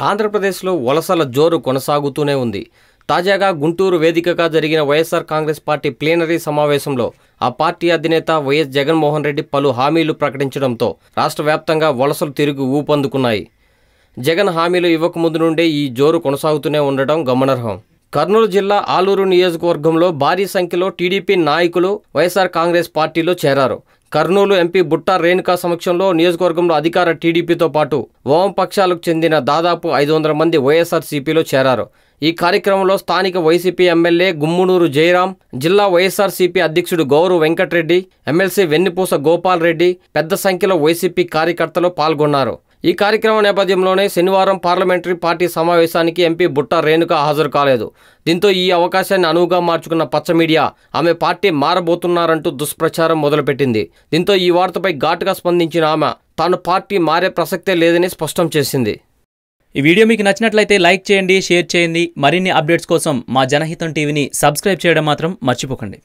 ఆంధ్రప్రదేశ్లో వలసల జోరు కొనసాగుతూనే ఉంది. తాజాగా గుంటూరు వేదికగా జరిగిన వైఎస్ఆర్ కాంగ్రెస్ పార్టీ ప్లీనరీ సమావేశంలో ఆ పార్టీ అధినేత వైఎస్ జగన్మోహన్ రెడ్డి పలు హామీలు ప్రకటించడంతో రాష్ట్ర వ్యాప్తంగా వలసలు తిరిగి ఊపందుకున్నాయి. జగన్ హామీలు ఇవ్వకముందు నుండే ఈ జోరు కొనసాగుతూనే ఉండటం గమనార్హం. కర్నూలు జిల్లా ఆలూరు నియోజకవర్గంలో భారీ సంఖ్యలో టీడీపీ నాయకులు వైఎస్ఆర్ కాంగ్రెస్ పార్టీలో చేరారు. కర్నూలు ఎంపీ బుట్టా రేణుకా సమక్షంలో నియోజకవర్గంలో అధికార టీడీపీతో పాటు వామపక్షాలకు చెందిన దాదాపు ఐదు వందల మంది వైఎస్ఆర్సీపీలో చేరారు. ఈ కార్యక్రమంలో స్థానిక వైసీపీ ఎమ్మెల్యే గుమ్మునూరు జయరాం జిల్లా వైఎస్ఆర్సీపీ అధ్యక్షుడు గౌరు వెంకటరెడ్డి ఎమ్మెల్సీ వెన్నిపూస గోపాల్ రెడ్డి పెద్ద సంఖ్యలో వైసీపీ కార్యకర్తలు పాల్గొన్నారు. ఈ కార్యక్రమం నేపథ్యంలోనే శనివారం పార్లమెంటరీ పార్టీ సమావేశానికి ఎంపీ బుట్ట రేణుక హాజరు కాలేదు. దీంతో ఈ అవకాశాన్ని అనువుగా మార్చుకున్న పచ్చ మీడియా ఆమె పార్టీ మారబోతున్నారంటూ దుష్ప్రచారం మొదలుపెట్టింది. దీంతో ఈ వార్తపై ఘాటుగా స్పందించిన ఆమె తాను పార్టీ మారే ప్రసక్తే లేదని స్పష్టం చేసింది. ఈ వీడియో మీకు నచ్చినట్లయితే లైక్ చేయండి షేర్ చేయండి. మరిన్ని అప్డేట్స్ కోసం మా జనహితం టీవీని సబ్స్క్రైబ్ చేయడం మాత్రం మర్చిపోకండి.